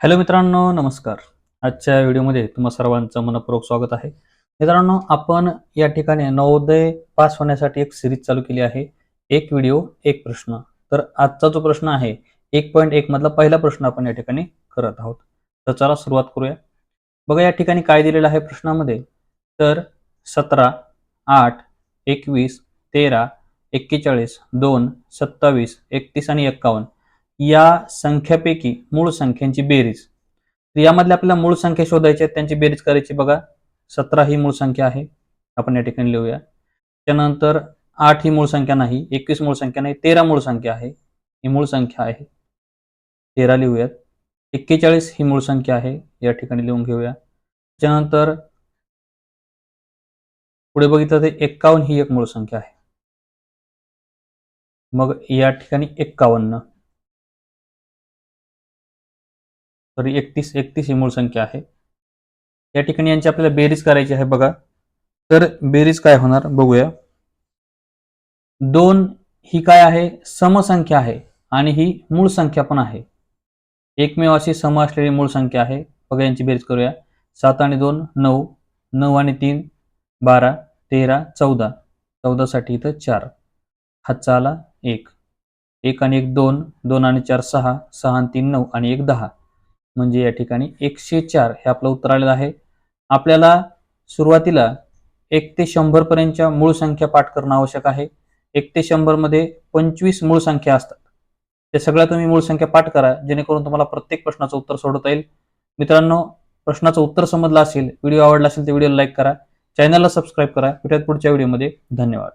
Hello मित्रांनो नमस्कार. आजच्या व्हिडिओमध्ये तुम्हा सर्वांचं मनपूर्वक स्वागत आहे. मित्रांनो आपण या ठिकाणी नवोदय पास होण्यासाठी एक सिरीज चालू केली आहे. एक व्हिडिओ एक प्रश्न. तर आजचा जो प्रश्न आहे एक पॉईंट एक मधला पहिला प्रश्न आपण या ठिकाणी करत आहोत. तर चला सुरुवात करूया. बघा या ठिकाणी काय दिलेलं आहे प्रश्नामध्ये? तर सतरा आठ एकवीस तेरा एक्केचाळीस दोन सत्तावीस एकतीस आणि एक्कावन्न या संख्यापैकी मूळ संख्यांची बेरीज. तर यामधल्या आपल्याला मूळ संख्या शोधायची आहेत त्यांची बेरीज करायची बघा. सतरा ही मूळ संख्या आहे. आपण या ठिकाणी लिहूया. त्यानंतर आठ ही मूळ संख्या नाही एकवीस मूळ संख्या नाही तेरा मूळ संख्या आहे. ही मूळ संख्या आहे. तेरा लिहूयात. एक्केचाळीस ही मूळ संख्या आहे. या ठिकाणी लिहून घेऊया. त्यानंतर पुढे बघितलं तर एक्कावन्न ही एक मूळ संख्या आहे. मग या ठिकाणी एक्कावन्न सॉरी एकतीस एकतीस ही मूळ संख्या आहे. या ठिकाणी यांची आपल्याला बेरीज करायची आहे बघा. तर बेरीज काय होणार बघूया. दोन ही काय आहे? समसंख्या आहे आणि ही मूळ संख्या पण आहे. एकमेव अशी सम असलेली मूळ संख्या आहे. बघा यांची बेरीज करूया. सात आणि दोन नऊ. नऊ आणि तीन बारा तेरा चौदा. चौदासाठी इथं चार. हातचा आला एक. एक आणि एक दोन. दोन आणि चार सहा. सहा आणि तीन नऊ आणि एक दहा. म्हणजे या ठिकाणी एकशे चार हे आपलं उत्तर आलेलं आहे. आपल्याला सुरुवातीला एक ते शंभर पर्यंतच्या मूळ संख्या पाठ करणं आवश्यक आहे. एक ते शंभरमध्ये पंचवीस मूळ संख्या असतात. त्या सगळ्या तुम्ही मूळ संख्या पाठ करा जेणेकरून तुम्हाला प्रत्येक प्रश्नाचं उत्तर सोडवता येईल. मित्रांनो प्रश्नाचं उत्तर समजलं असेल व्हिडिओ आवडला असेल तर व्हिडिओला लाईक करा. चॅनलला सबस्क्राईब करा. भेटूयात पुढच्या व्हिडिओमध्ये धन्यवाद.